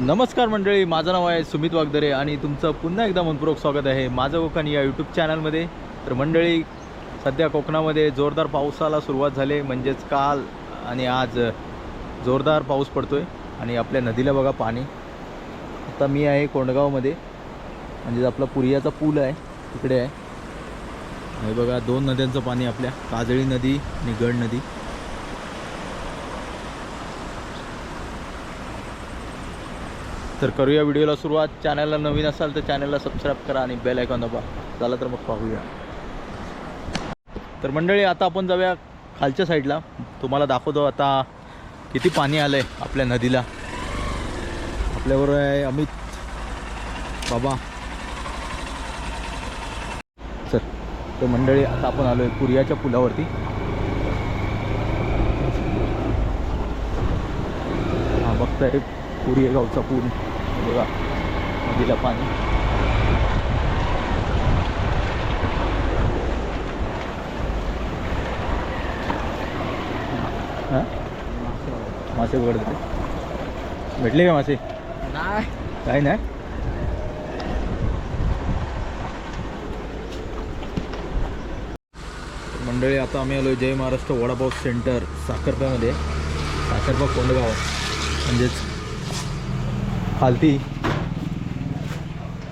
नमस्कार मंडळी माझं नाव आहे सुमित वागदरे आणि तुमचं पुन्हा एकदा मनपूर्वक स्वागत आहे माझं कोकण या यूट्यूब चॅनलमध्ये तर मंडळी सध्या कोकणामध्ये जोरदार पावसाला सुरुवात झाली म्हणजेच काल आणि आज जोरदार पाऊस पडतो आहे आणि आपल्या नदीला बघा पाणी. आता मी आहे कोंडगावमध्ये. म्हणजेच आपला पुरियाचा पूल आहे तिकडे आहे. हे बघा दोन नद्यांचं पाणी आपल्या. काजळी नदी आणि गड नदी. तर करूया व्हिडिओला सुरुवात. चॅनलला नवीन असाल तर चॅनलला सबस्क्राईब करा आणि बेल ऐकून दाबा. झालं तर मग पाहूया. तर मंडळी आता आपण जाऊया खालच्या साईडला तुम्हाला दाखवतो आता किती पाणी आलं आहे आपल्या नदीला. आपल्याबरोबर आहे अमित. बाबा. सर तर मंडळी आता आपण आलो आहे पुर्याच्या पुलावरती. हा बघताय. पुरी गावचा पूल बघा नदीला पाणी हा मासे पकडत होते भेटले का मासे नाही काय नाही मंडळी आता आम्ही आलो जय महाराष्ट्र वडापाव सेंटर साखरप्यामध्ये साखरपा कोंडगाव. म्हणजेच खालती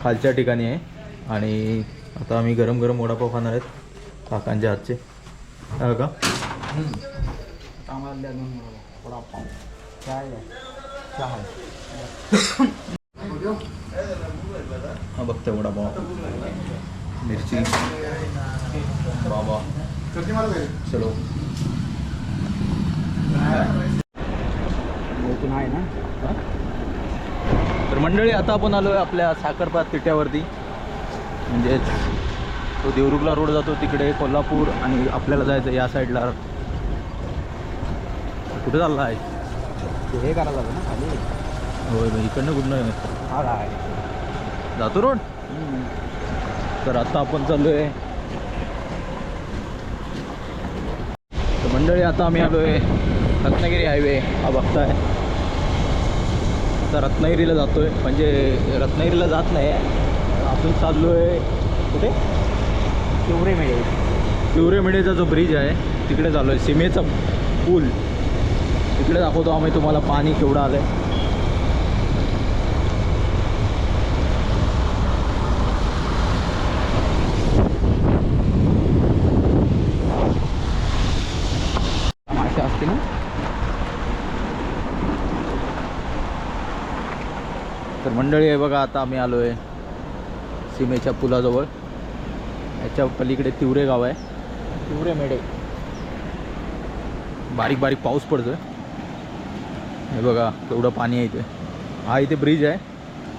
खालच्या ठिकाणी आहे आणि आता आम्ही गरम गरम वडापाव खाणार आहेत काकांच्या हातचे हा का आहे. आहे. हा बघतोय वडापाव मिरची बाबा चलो नाही ना? तर मंडळी आता आपण आलो आहे आपल्या साखरपात तिट्यावरती म्हणजेच तो देवरुखला रोड जातो तिकडे कोल्हापूर आणि आपल्याला जायचं या साईडला. कुठे चालला आहे हे करायला ना खाली. होय इकडनं कुठनं हा काय जातो रोड? तर आता आपण चाललो आहे तर मंडळी आता आम्ही आलो आहे रत्नागिरी हायवे. हा बघताय. आता रत्नागिरीला जातो आहे म्हणजे रत्नागिरीला जात नाही. आपण चाललो आहे कुठे तेवढे मिळेल पिवरेमेढेचा जो ब्रिज आहे तिकडे चाललो आहे सीमेचा पूल. तिकडे दाखवतो आम्ही तुम्हाला पाणी केवढं आलं आहे तर मंडळी आहे बघा आता आम्ही आलो आहे सीमेच्या पुलाजवळ. याच्या पलीकडे तिवरे गाव आहे. तिवरे मेढे. बारीक बारीक पाऊस पडतोय. हे बघा तेवढं पाणी आहे इथे. हा इथे ब्रिज आहे.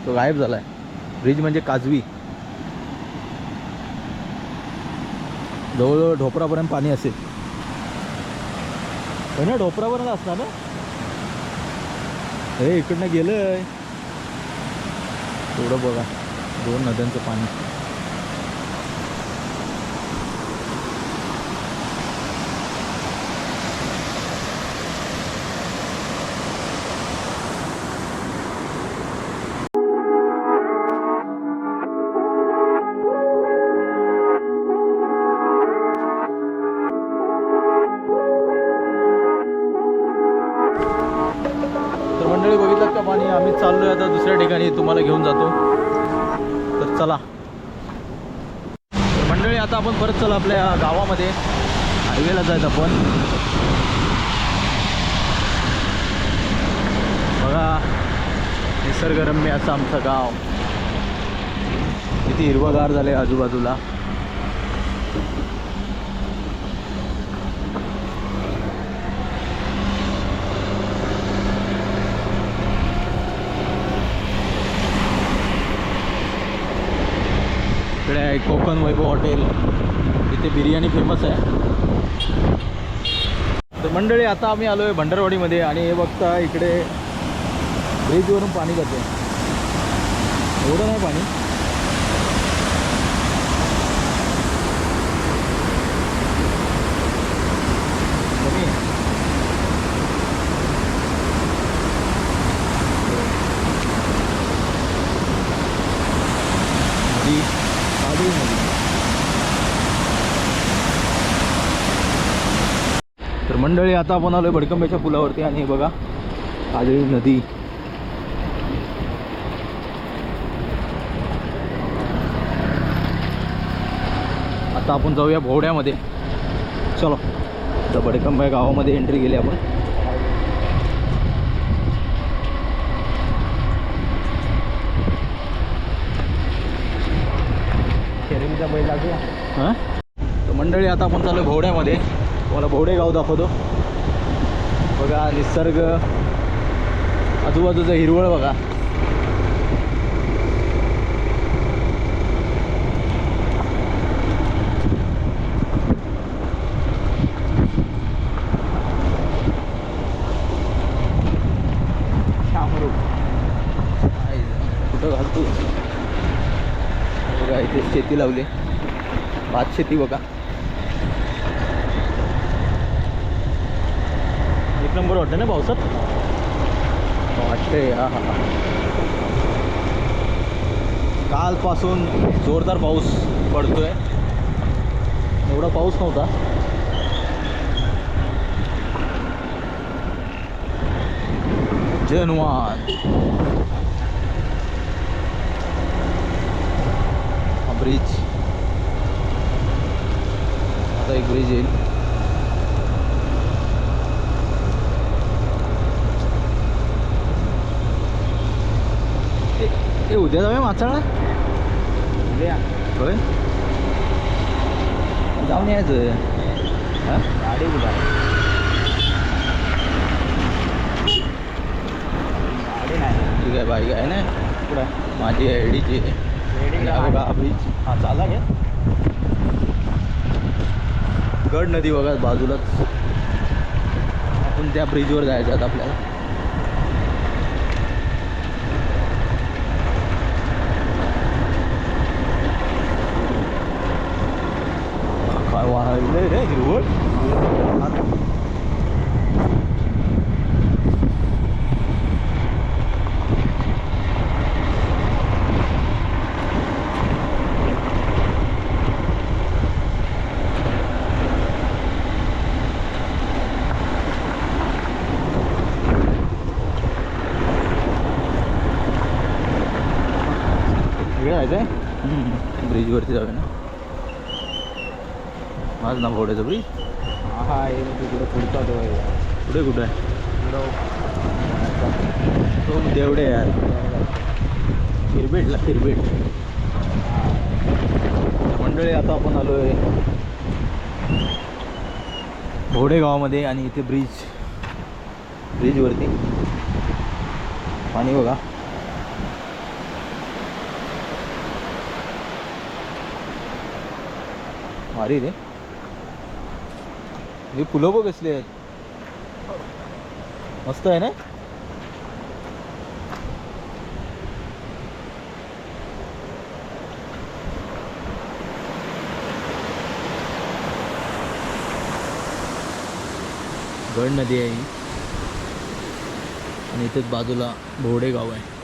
तो गायब झाला आहे ब्रिज म्हणजे काजवी. जवळजवळ ढोपरापर्यंत पाणी असेल. ना ढोपरापर्यंत असणार ना? हे इकडनं गेलंय. तेवढं बघा. दोन नद्यांचं पाणी. तुम्हाला घेऊन जातो. तर चला. मंडळी आता आपण परत चला आपल्या गावामध्ये. हायवेला जायचं आपण. बघा निसर्गरम्य असं आमचं गाव. किती हिरवगार झाले आजूबाजूला इकडे आहे कोकण वैभव हॉटेल. इथे बिर्याणी फेमस आहे. तर मंडळी आता आम्ही आलो आहे भंडारवाडीमध्ये आणि हे बघता इकडे ब्रिजवरून पाणी जाते एवढं नाही पाणी कमी आहे. तर मंडळी आता आपण आलोय भडकंब्याच्या पुलावरती आणि बघा काजळी नदी. आता आपण जाऊया भोवड्यामध्ये. चलो तर भडकंब्या गावामध्ये एंट्री केली आपण. हां? तर मंडळी आता आपण चालू भोवड्यामध्ये. तुम्हाला भोवडे गाव दाखवतो. बघा निसर्ग आजूबाजूचं हिरवळ बघा. कुठं घालतो बघा इथे शेती लावली. भात शेती बघा. नंबर वाटतं ना पावसात? वाटते हा हा कालपासून जोरदार पाऊस पडतोय. एवढा पाऊस नव्हता. जनवान. हा ब्रिज आता एक ब्रिज येईल. ए- ए उद्या जाऊया माचाळला उद्या. होय? जाऊन यायचं. हा? गाडी आहे? गाडी नाही. ठीक आहे बाईक आहे ना? कुठं? आहे? माझी आय डीची ब्रिज हा चालला घ्या गड नदी बघा बाजूलाच. आपण त्या ब्रिजवर जायचं आता आपल्याला. काय वाढलंय रे हिरवळ इकडे जायचं आहे ब्रिजवरती जाऊया ना. माझं ना भोवड्याचं ब्रिज हा हा हे तिकडं पुढचा तो आहे कुठे? कुठे आहे पुढं तो तेवढे यार. किरबेटला किरबेट मंडळी आता आपण आलो आहे भोवडे गावामध्ये आणि इथे ब्रिज ब्रिजवरती पाणी बघा. भारी रे हे फुलं बघ कसले आहेत. मस्त आहे ना? गड नदी आहे ही. आणि इथेच बाजूला भोवडे गाव आहे.